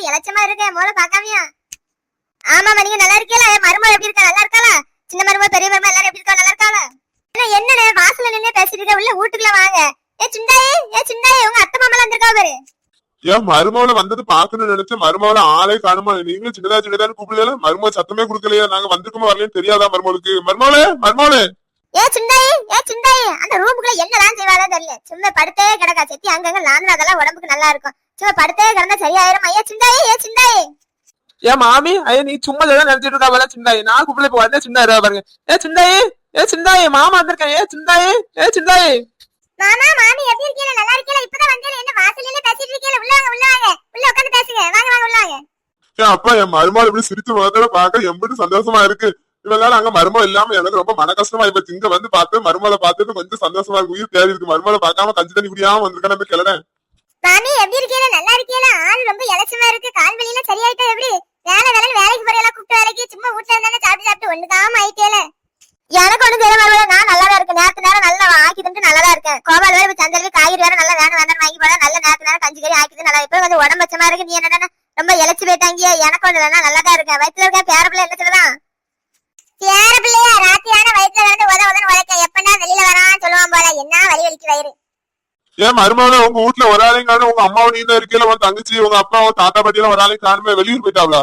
கொஞ்சம் இலச்சமா இருக்கு மூளை பார்க்காமையா? ஆமாமா நீங்க நல்லா இருக்கீங்களா? மருமகள் எப்படி இருக்கா? நல்லா இருக்காளா? சின்ன மருமகள் பெரிய மருமகள் எல்லாரும் எப்படி இருக்கா நல்லா இருக்காளா? என்ன வாசல்ல நின்னு பேசிட்டு இருக்க? உள்ள வீட்டுக்குள்ள வாங்க. ஏ சிண்டாயே ஏ சிண்டாயே உங்க அத்தை மாமலாம் வந்திருக்கா பாரு. ஏன் மருமகளை வந்தது பாக்கணும்னு நினைச்சேன் மருமகளை ஆளே காணுமா? நீங்களும் சின்னதா சின்னதான்னு கூப்பிடல மருமக சத்தமே கொடுக்கலையா. நாங்க வந்திருக்கோமா வரலையும் தெரியாதா மருமகளுக்கு? மருமகளே மருமகளே. ஏ சிண்டாயே ஏ சிண்டாயே அந்த ரூமுக்குள்ள என்னதான் செய்வாளோ தெரியல. சும்மா படுத்தே கிடக்கா செத்தி அங்கங்க லாந்தா அதெல்லாம் உடம்புக்கு நல்லா இருக்கும். சும்மா படுத்தே கிடந்தா சரியாயிரும். ஐயா சிண்டாயே ஏ சிண்டாயே ஏன் மாமி ஐயா நீ சும்மா ஏதோ நினைச்சிட்டு இருக்கா வேலை சிந்தாயி. நான் கூப்பிட இப்ப வந்தேன் சிந்தா பாருங்க. ஏ சிந்தாயி ஏ சிந்தாயி மாமா வந்திருக்கேன் ஏ சிந்தாயி ஏ சிந்தாயி. மாமா மாமி எப்படி இருக்கீங்க? நல்லா இருக்கீங்களா? இப்பதான் வந்தேன் என்ன வாசல்ல பேசிட்டு இருக்கீங்க உள்ள வாங்க உள்ள வாங்க. உள்ள உட்கார்ந்து பேசுங்க. வாங்க வாங்க உள்ள வாங்க. ஏன் அப்பா என் மருமகள் இப்படி சிரிச்சு முகத்துல பார்க்க எம்பிட்டு சந்தோஷமா இருக்கு. இவெல்லாம் அங்க மருமகள் இல்லாம எனக்கு ரொம்ப மன கஷ்டமா இப்ப இங்க வந்து பார்த்து மருமகளை பார்த்துட்டு கொஞ்சம் சந்தோஷமா இருக்கு. உயிர் தேடி இருக்கு. மருமகளை பார்க்காம கஞ்சி தண்ணி குடியாம வந்திருக்கேன். அந்த கிளட மாமி எப்படி இருக்கீல நல்லா இருக்கீல ஆள் ரொம்ப இலச்சமா இருக்கு. கால் வலியில சரியாயிட்டா எப்படி? வேலை வேலை வேலைக்கு போறீங்களா கூப்பிட்டு வேலைக்கு. சும்மா வீட்டுல இருந்தாலும் சாப்பிட்டு சாப்பிட்டு ஒண்ணுதாம ஆயிட்டேல. எனக்கு ஒண்ணு தெரிய மாதிரி நான் நல்லா தான் இருக்கேன். நேரத்து நேரம் நல்லா ஆக்கி தந்து நல்லா தான் இருக்கேன். கோபால் வேற சந்தர்வி காய்கறி வேற நல்லா வேணும் வேண்டாம் வாங்கி போல நல்ல நேரத்து நேரம் கஞ்சி கறி ஆக்கி நல்லா இப்ப வந்து உடம்பு பச்சமா இருக்கு. நீ என்னடா ரொம்ப இழைச்சு போயிட்டாங்க எனக்கு ஒண்ணு இல்லைன்னா நல்லா தான் இருக்கேன். வயிற்றுல இருக்க பேர பிள்ளை என்ன சொல்லுதான் பேர பிள்ளையா? ராத்திரியான வயித்துல வந்து உத உதன்னு உழைக்க. எப்பன்னா வெளியில வரான்னு சொல்லுவான் போல. என்ன வலி வலிக்கு வயிறு? ஏன் மருமகளை உங்க வீட்டுல ஒரு ஆளையும் காணும் உங்க அம்மாவும் நீ தான் இருக்கீல உன் தங்கச்சி உங்க அப்பா உன் தாத்தா பாட்டி எல்லாம் ஒரு ஆளையும் காணுமே வெளியூர் போயிட்டாங்களா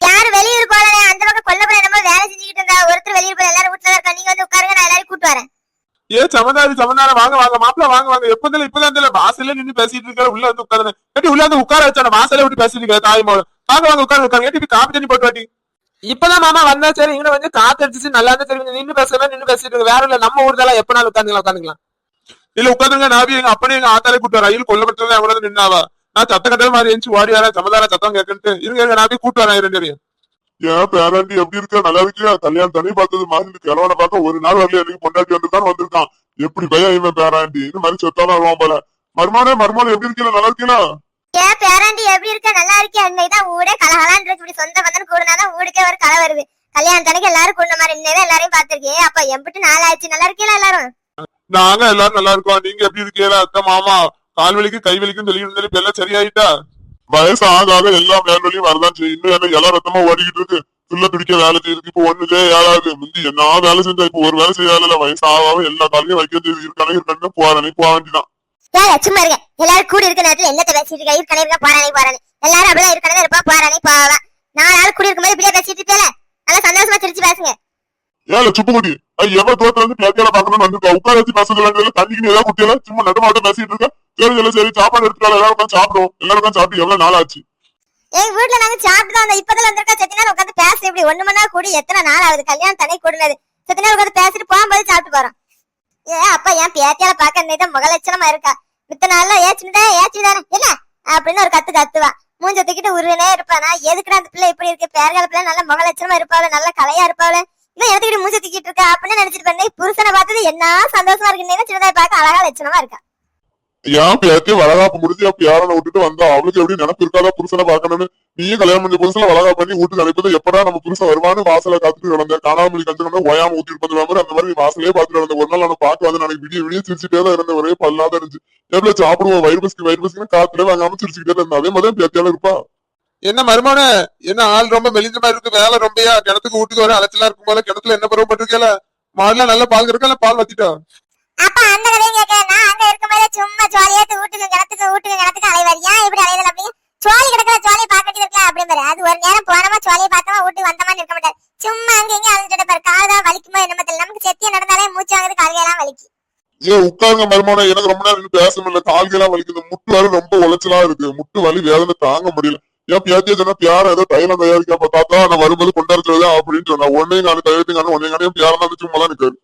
யாரு வெளியூர் போகல அந்த பக்கம் கொல்லப்பட நம்ம வேலை செஞ்சுக்கிட்டு இருந்தா. ஒருத்தர் வெளியூர் போய் எல்லாரும் வீட்டுல இருக்கா நீங்க வந்து உட்காருங்க நான் எல்லாரும் கூட்டு வரேன். ஏ சமதாரி சமதார வாங்க வாங்க மாப்பிள்ள வாங்க வாங்க. எப்பதான் இப்பதான் தெரியல வாசல்ல நின்னு பேசிட்டு இருக்காரு. உள்ள வந்து உட்காரு கட்டி உள்ள வந்து உட்கார வச்சான? வாசல்ல விட்டு பேசிட்டு இருக்காரு தாய் மகள் வாங்க வாங்க உட்காரு உட்காரு ஏட்டி காப்பி தண்ணி போட்டு வாட்டி? இப்பதான் மாமா வந்தா சரி இவனை வந்து காத்து அடிச்சு நல்லா இருந்தா சரி நின்னு பேசுறதா நின்னு பேசிட்டு இருக்கு வேற இல்ல நம்ம ஊர் தான் எப்ப நாள் உட்காந்துக்கலாம் உட்காந்துக்கலாம். இல்ல உட்காந்துங்க நாபி எங்க அப்பனே எங்க ஆத்தாலே கூட்டு வர ரயில் கொல்லப்பட்டதுல அவங்கள நின்னாவா? நான் சத்த கட்டல் மாதிரி எழுந்து ஓடி வரேன். சமதார சத்தம் கேட்கன்ட்டு. இருங்க எங்க நாபி கூட்டு வரேன் ரெண்டு பேரையும். ஏன் பேராண்டி எப்படி இருக்க? நல்லா இருக்கியா? கல்யாணம் தனி பார்த்தது மாதிரி கிழவனை பார்க்க ஒரு நாள் வரல எனக்கு பொண்டாட்டி வந்து தான் வந்திருக்கான். எப்படி பையன் இவன் பேராண்டி? இந்த மாதிரி சொத்தாலும் வருவான் போல. மருமானே மருமானே எப்படி இருக்கீங்க? நல்லா இருக்கீங்களா? ஏ பேராண்டி எப்படி இருக்க? நல்லா இருக்கே அன்னைக்கு ஊடே கலகலான்னு இருக்கு இப்படி சொந்த பந்தன் கூடுனாதான் ஊருக்கே ஒரு கலை வருது. கல்யாணத்தனைக்கு எல்லாரும் கூடின மாதிரி இன்னைக்கு எல்லாரையும் பாத்திருக்கேன் அப்ப எம்பிட்டு நாள் ஆச்சு நல்லா இருக்கீங்களா எல்லாரும்? நாங்க எல்லாரும் நல்லா இருக்கோம். நீங்க எப்படி இருக்கீங்களா அத்தை மாமா கால் வலிக்கு கை வலிக்கும் சொல்லி இருந்தாலும் இப்ப எல்லாம் சரியாயிட்டா? வயசு ஆக ஆக எல்லாம் மேல் வலியும் வரதான் செய்யும். இன்னும் என்ன எல்லாம் ரத்தமா ஓடிக்கிட்டு இருக்கு? புள்ள துடிக்க வேலை செய்யுது இப்போ ஒண்ணுலே ஏழாவது முந்தி என்ன வேலை செஞ்சா இப்போ ஒரு வேலை செய்யாத வயசு ஆக எல்லா காலையும் வைக்க செய்யுது இருக்கானே இருக்கானே போறானே போக வேண்டியதான் ஏன் சும்மா இருக்க எல்லாரும் கூடி இருக்க நேரத்துல என்னத்த பேசிட்டு இருக்க? இருக்கனே இருக்க போறானே போறானே எல்லாரும் அப்படிதான் இருக்கனே இருப்பா போறானே போவா. நாலு ஆள் கூடி இருக்கும்போது இப்படியே பேசிட்டு இருக்கல நல்லா சந்தோஷமா சிரிச்சு பேசுங்க. ஏல சுப்புக்குடி அது எவ்வளவு தூரத்துல இருந்து பேத்தியால பாக்கணும்னு வந்திருக்கா? உட்கார வச்சு பேசுறது தண்ணிக்கு ஏதாவது குட்டியல சும்மா நடுமாட்டம் பேசிட்டு இருக்க? சரி இல்ல சரி சாப்பாடு எடுத்துக்கலாம் எல்லாரும் உட்காந்து சாப்பிடுவோம். எல்லாரும் உட்காந்து சாப்பிட்டு எவ்வளவு நாள் ஆச்சு எங்க வீட்டுல நாங்க சாப்பிட்டு தான் இப்பதான் வந்திருக்கா. செத்த நேரம் உட்காந்து பேச இப்படி ஒண்ணு மணி நேரம் கூடி எத்தனை நாள் ஆகுது? கல்யாணம் தனி கூடுனது. செத்த நேரம் உட்காந்து பேசிட்டு போகும்போது சாப்பிட்டு போறோம். ஏ அப்பா என் பேத்தியால பாக்க இன்னைக்கு முகலட்சணமா இருக்கா. மித்த நாள்ல ஏச்சுடா ஏச்சுதானே என்ன? அப்படின்னு ஒரு கத்து கத்துவா. மூஞ்ச தூக்கிட்டு உருவனே இருப்பானா? எதுக்குடா அந்த பிள்ளை இப்படி இருக்கு? பேரகால பிள்ளை நல்ல முகலட்சணமா இருப்பாள் நல்ல கலையா இருப்பாள். இவன் எடுத்துக்கிட்டு மூச்சு தூக்கிட்டு இருக்கா? அப்படின்னு நினைச்சிட்டு பண்ணி புருஷனை பார்த்தது என்ன சந்தோஷமா இருக்கு சின்னதாய் பார்க்க அழகா லட்சணமா இருக்கா? ஏன் பேத்தி வளகாப்பு முடிஞ்சு அப்ப யாரனை விட்டுட்டு வந்தா அவளுக்கு எப்படி நினைப்பு இருக்காதா புருஷனை பாக்கணும்னு நீயும் கல்யாணம் பண்ணி புருஷனை வளகா பண்ணி வீட்டுக்கு அனுப்பது எப்படா நம்ம புருஷன் வருவான்னு வாசல காத்துட்டு நடந்த காணாமல் கத்துக்கணும் ஓயாம ஊத்திட்டு இருப்பது மாதிரி அந்த மாதிரி வாசலே பாத்துட்டு நடந்த ஒரு நாள் நான் பார்க்க வந்து நாளைக்கு விடிய விடிய சிரிச்சுட்டே தான் இருந்த ஒரே பல்லாதான் இருந்துச்சு. எவ்வளவு சாப்பிடுவோம்? வயிறு பசிக்கு வயிறு பசிக்கு காத்துல வாங்காம சிரிச்சுக்கிட்டே இருந்தா அதே மாதிரி பேத்தியால இருப்பா. என்ன மருமான என்ன ஆள் ரொம்ப மெலிஞ்ச மாதிரி இருக்கு வேலை ரொம்பயா கிணத்துக்கு வீட்டுக்கு வர அலைச்சலா இருக்கும் போல கிணத்துல என்ன பருவம் பட்டிருக்கல மாடுல நல்ல பால் இருக்கல பால் வத்திட்டா? அப்ப அந்த கதையும் கேட்க நான் அங்க இருக்கும்போது சும்மா ஜாலியாத்து வீட்டுக்கு கிணத்துக்கு வீட்டுக்கு கிணத்துக்கு அலைவார் ஏன் இப்படி அலைதல் அப்படி சோழி கிடக்கிற சோழி பாக்கட்டி இருக்கலாம் அப்படின்னு அது ஒரு நேரம் போனமா சோழியை பார்த்தோமா வீட்டுக்கு வந்தமா இருக்க மாட்டார். சும்மா அங்க இங்க அலைஞ்சிட்டு பாரு கால் தான் வலிக்குமோ என்னமோ தெரியல. நமக்கு செத்திய நடந்தாலே மூச்சு வாங்குது கால்கையெல்லாம் வலிக்கு. உட்காருங்க மருமான எனக்கு ரொம்ப நேரம் பேச முடியல கால்கெல்லாம் வலிக்குது. முட்டு வலி ரொம்ப உளைச்சலா இருக்கு. முட்டு வலி வேதனை தாங்க முடியல. ஏன் பேத்தியா சொன்னா பியார ஏதோ தைலம் தயாரிக்க அப்ப தாத்தா நான் வரும்போது கொண்டாடுறது அப்படின்னு சொன்னா. ஒன்னையும் நான் தயாரித்து ஒன்னையும் காணையும் பியாரம் தான் சும்மா தான் நிக்காரு.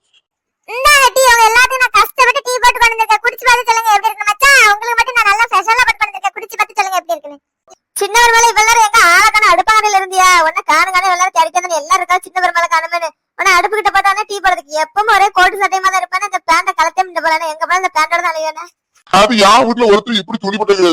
டீ உங்க எல்லாத்தையும் நான் கஷ்டப்பட்டு டீ போட்டு குடிச்சு பார்த்து சொல்லுங்க எப்படி இருக்கு மச்சான்? உங்களுக்கு மட்டும் நான் நல்லா ஸ்பெஷலா போட்டு வந்திருக்கேன். குடிச்சு பார்த்து சொல்லுங்க எப்படி இருக்குன்னு. சின்ன பெருமாள் இவ்வளவு நேரம் எங்க ஆளக்கான அடுப்பாங்கல இருந்தியா? உன்ன காணுங்கான எல்லாரும் கிடைக்காது எல்லாரும் இருக்கா சின்ன பெருமாள் காணுமேனு உன அடுப்பு கிட்ட போட்டானே டீ போடுறதுக்கு. எப்பவும் ஒரே கோட்டு சட்டையமா தான் இருப்பேன் இந்த பேண்ட கலத்தே எங்க போல இந்த பேண்டோட அழிவேனே அது யார் வீட்டுல ஒருத்தர் இப்படி துணி போட்டு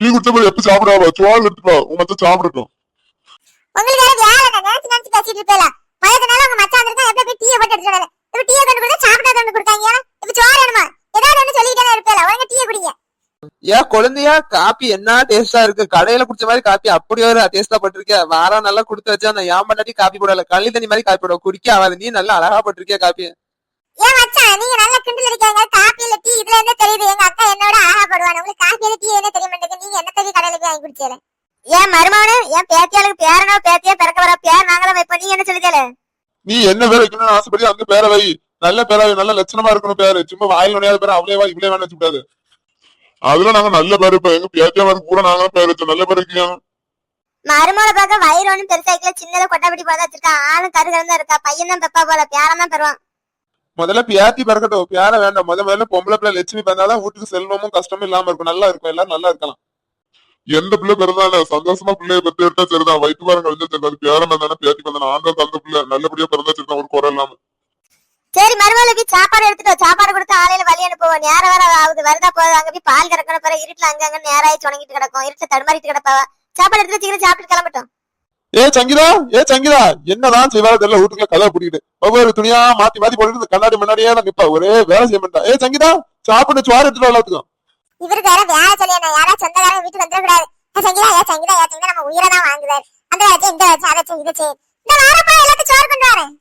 டீ குடிச்ச போய் எப்ப சாப்பிடாவா சோறு எடுத்துட்டு வா. உங்க மச்சான் சாப்பிடட்டும். உங்களுக்கு வேற வேலை நான் நினைச்சு நினைச்சு பேசிட்டு இருப்பேல. மயக்கனால உங்க மச்சான் வந்திருக்கா? எப்படி போய் டீயை போட்டு எடுத்துட்டு வரல இப்ப டீயை கொண்டு கொடுத்தா சாப்பிடாத ஒன்று கொடுத்தாங்க இப்ப சோறு வேணுமா? ஏதாவது ஒண்ணு சொல்லிக்கிட்டே இருப்பேல. உடனே டீயை குடிங்க. ஏன் குழந்தையா? காப்பி என்ன டேஸ்டா இருக்கு? கடையில குடிச்ச மாதிரி காப்பி அப்படி ஒரு டேஸ்டா போட்டிருக்கேன் வாரம் நல்லா குடுத்து வச்சா ஏன் பண்ணாட்டி காப்பி போடல. கள்ளி தண்ணி மாதிரி காப்பி போடுவோம் குடிக்க ஆகாது. நீ நல்லா அழகா போட்டிருக்கியா காப்பி ஏன் மச்சான் நீங்க நல்ல நீ என்ன பேர் வைக்கணும்னு ஆசைப்படி அந்த பேரை வை. நல்ல பேரா நல்ல லட்சணமா இருக்கணும் பேரு. சும்மா வாயில் நுழையாத பேர் அவளே வா இவளே வேணும் வச்சுக்கூடாது. அதுல நாங்க நல்ல பேர் இப்ப எங்க பேத்தியாமாருக்கு கூட நாங்க பேர் வச்சோம். நல்ல பேர் வைக்கணும் மருமகளை பார்க்க வயிறு ஒண்ணும் பெருசா இருக்கல சின்னதா கொட்டாப்பட்டி போல வச்சிருக்கா. ஆளும் கரு தான் இருக்கா. பையன் தான் பெப்பா போல. பேரன் தான் பெறுவான். முதல்ல பியாத்தி பிறக்கட்டும். பியார வேண்டாம். முத முதல்ல பொம்பளை பிள்ளை லட்சுமி பிறந்தாதான் வீட்டுக்கு செல்வமும் கஷ்டமும் இல்லாம இருக்கும். நல்லா இருக்கும். எல்லாரும் நல்லா இருக்கலாம். எந்த பிள்ளை பிறந்தாலும் சந்தோஷமா பிள்ளைய பெற்று எடுத்தா சரிதான் வயிற்று பாருங்க வந்து சரிதான் பேரம் வந்தானே பேத்தி வந்தானே ஆண்டா தந்த பிள்ளை. நல்லபடியா பிறந்தா சரிதான் ஒரு குறை இல்லாம. சரி மருமகளுக்கு சாப்பாடு எடுத்துட்டு வா. சாப்பாடு கொடுத்து ஆலையில வழி அனுப்புவோம். நேரம் வேற ஆகுது. வருதா போகுது? அங்க போய் பால் கறக்கணும். பிறகு இருட்டுல அங்க அங்க நேராயி சுணங்கிட்டு கிடக்கும். இருட்டுல தடுமாறிட்டு கிடப்பாவ? சாப்பாடு எடுத்து சீக்கிரம் சாப்பிட்டு கிளம்பட்டும். ஏ சங்கீதா! ஏ சங்கீதா! என்னதான் செய்வாரோ தெரியல. வீட்டுக்குள்ள கதை பிடிக்கிட்டு ஒவ்வொரு துணியா மாத்தி மாத்தி போட்டுட்டு கண்ணாடி முன்னாடியே நான் நிப்பா ஒரே வேலை செய்ய மாட்டா. ஏ சங்கீதா! சாப்பிட்டு சோறு எடுத்துட்டு எல்லாத்துக்கும். இவருக்கு வேற வேலை சொல்லியா நான் யாரா சொந்தக்காரங்க வீட்டுக்கு வந்துடக்கூடாது. ஏ சங்கீதா ஏ சங்கீதா ஏ சங்கீதா நம்ம உயிரை தான் வாங்குதாரு அந்த வச்சு இந்த வச்சு அதை வச்சு இதை செய்ய இந்த வாரப்பா எல்லாத்தையும் சோறு கொண்டு வரேன்.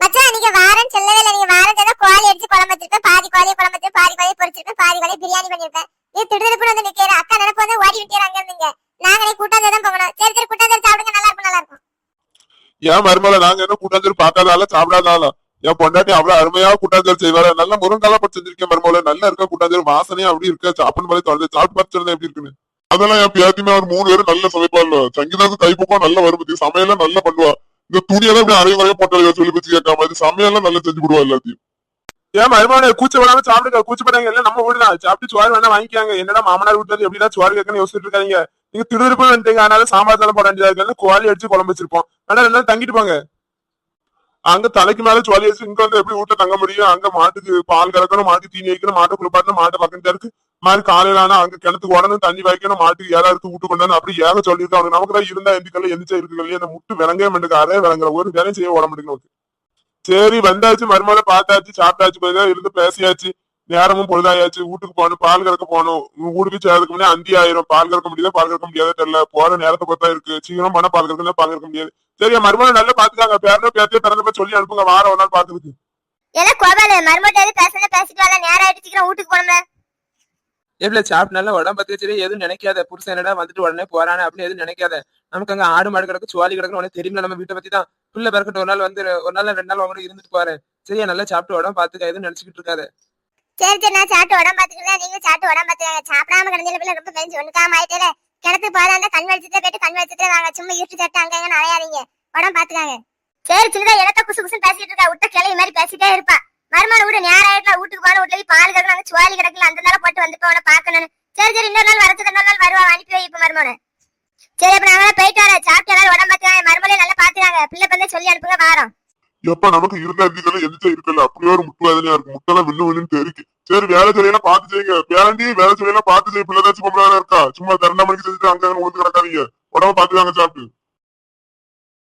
மச்சான் நீங்க வாரேன்னு சொல்லவே இல்லை. நீங்க வாரம் ஏதோ கோழி அடிச்சு குழம்பு வச்சிருப்பேன் பாதி கோழியை குழம்பு வச்சு பாதி கோழியை பொரிச்சிருப்பேன் பாதி கோழியை பிரியாணி பண்ணிருப்பேன் இது திடுதிடுப்புன்னு வந்து நிக்கிற அக்கா நினைப்பு வந்து ஓடி விட்டு அங்க இருந்தீங்க. நாங்களே கூட்டாஞ்சோறு தான் போகணும். சரி சரி கூட்டாஞ்சோறு சாப்பிடுங்க. நல்லா இருக்கும் நல்லா இருக்கும். ஏன் மருமலை நாங்க என்ன கூட்டாஞ்சோறு பார்க்காதால சாப்பிடாதாலும் என் பொண்டாட்டி அவ்வளவு அருமையா கூட்டாஞ்சல் செய்வாரு நல்ல முருங்கால பட்டு செஞ்சிருக்கேன் மருமலை நல்லா இருக்க கூட்டாஞ்சல் வாசனையா அப்படி இருக்க? சாப்பிடும் மாதிரி தொடர்ந்து சாப்பிட்டு பார்த்து எப்படி இருக்குன்னு? அதெல்லாம் என் பேத்தியுமே ஒரு மூணு பேரும் நல்ல சமைப்பாள் சங்கீதாவுக்கு கைப்பக்கம் நல்ல வரும் சமையல நல்லா பண்ணுவா. இந்த துணியெல்லாம் இப்படி அரையும் குறைய போட்டாங்க சொல்லி பச்சு கேட்காம இது சமையல்லாம் நல்லா செஞ்சு விடுவா எல்லாத்தையும். ஏன் மருமான கூச்ச விடாம சாப்பிடுங்க கூச்சப்படாங்க எல்லாம் நம்ம வீடு தான். சாப்பிட்டு சுவாரி வேணா வாங்கிக்காங்க. என்னடா மாமனார் வீட்டுல எப்படிதான் சுவாரி கேட்கணும்னு யோசிச்சுட்டு இருக்காங்க நீங்க திருவிருப்பு வந்துட்டீங்க. அதனால சாம்பார் தலை போட வேண்டியதா இருக்கு. கோழி அடிச்சு குழம்பு வச்சிருப்போம். வேணா ரெண்டு தங்கிட்டு போங்க. அங்க தலைக்கு மேல சுவாலி வச்சு இங்க வந்து எப்படி வீட்டுல தங்க முடியும்? அங்க மாட்டுக்கு பால் கறக்கணும் மாட்டுக்கு தீனி வைக்கணும் மாட்டை குளிப்பாட்டணும் மாட்டை பக்கத்துல இருக்கு. மாதிரி காலையில ஆனா அங்க கிணத்துக்கு உடனே தண்ணி வைக்கணும் மாட்டுக்கு ஏழா இருக்கு வீட்டு கொண்டாந்து அப்படி ஏக சொல்லியிருக்காங்க நமக்கு தான் இருந்தா எந்திக்கல எந்திரிச்சா இருக்குல்ல அந்த முட்டு விளங்கவே மாட்டேங்க அதே விளங்குற ஒரு வேலையும் செய்ய ஓட சரி வந்தாச்சு மருமகளை பார்த்தாச்சு சாப்பிட்டாச்சு கொஞ்ச இருந்து பேசியாச்சு. நேரமும் பொழுதாயாச்சு. வீட்டுக்கு போகணும் பால் கறக்க போகணும். வீடு போய் சேர்றதுக்கு முன்னே அந்தி ஆயிரும். பால் கறக்க முடியாது பால் கறக்க முடியாத தெரியல. போற நேரத்தை பார்த்தா இருக்கு. சீக்கிரம் பண்ண பால் கறக்கணும் பால் கறக்க முடியாது. சரி மருமகளை நல்லா பாத்துக்காங்க. பேரனோ பேத்தியோ பிறந்த போய் சொல்லி அனுப்புங்க. வாரம் ஒரு நாள் பாத்துருக்கு எல்லாம் கோபாலு மருமட்டாரு பேசல பேசிட்டு வரல நேரம் ஆயிட்டு சீக்கிரம் வீட்டுக்கு போகணும்ல. எப்படி சாப்பிட்டு நல்லா உடம்பு பத்தி சரி எதுவும் நினைக்காத. புருஷன் என்னடா வந்துட்டு உடனே போறானே அப்படின்னு எதுவும் நினைக்காத. நமக்கு அங்க ஆடு மாடு கிடக்கு சுவாலி கிடக்கு உனக்கு தெரியுமில்ல நம்ம வீட்டை பத்தி தான் புள்ள பிறக்கட்டும். ஒரு நாள் வந்து ஒரு நாள் ரெண்டு நாள் அவங்க இருந்துட்டு போறேன் சரியா நல்லா சாப்பிட்டு உடம்பு பாத்துக்க. எதுவும் நினைச்சுக்கிட்டு இருக்காத. சரி சரி நான் சாப்பிட்டு உடம்பு பார்த்துக்கிறேன். நீங்க சாப்பிட்டு உடம்பு பாத்துக்கங்க சாப்பிடாம கிடந்த பிள்ளை ரொம்ப பெஞ்சு ஒண்ணுக்காம ஆயிட்டே கிணத்து போதா இருந்தா கண் வலிச்சுட்டே போயிட்டு கண் வலிச்சுட்டே வாங்க. சும்மா இருட்டு சட்டை அங்க இங்க அலையாதீங்க. உடம்பு பாத்துக்காங்க சரி சின்னதா இடத்த குசு குசுன்னு பேசிட்டு இருக்கா? விட்ட கிளவி மாதிரி பேசிட்டே இருப்பா. மருமகள் வீடு நேரம் ஆயிட்டா வீட்டுக்கு போன வீட்டுல பால் கிடக்கு அங்க சுவாலி கிடக்கல. அந்த நாள் போட்டு வந்து போன பாக்கணும் சரி சரி இன்னொரு நாள் வரச்சு இன்னொரு நாள் வருவா. அனுப்பி வை இப்ப மருமனை சரி அப்ப நாங்க போயிட்டு வரேன் சாப்பிட்டு எல்லாரும் உடம்பு பாத்துக்காங்க மருமலையை நல்லா பாத்துக்காங்க பிள்ளை வந்து சொல்லி அனுப்புங்க வாரம் எப்ப நமக்கு இருந்தா எந்திக்கல எந்திரிச்சா இருக்கல? அப்படியே ஒரு முட்டு வேதனையா இருக்கு. முட்டெல்லாம் விண்ணு விண்ணுன்னு தெரிக்கு சரி வேலை செய்யலாம் பாத்து செய்யுங்க. பேரண்டி வேலை செய்யலாம் பாத்து செய்ய பிள்ளைதாச்சும் பொம்பளை இருக்கா? சும்மா தரண்டா மணிக்கு செஞ்சுட்டு அங்க அங்க உழுந்து கிடக்காதீங்க. உடம்ப பாத்துக்காங்க சாப்பிட்டு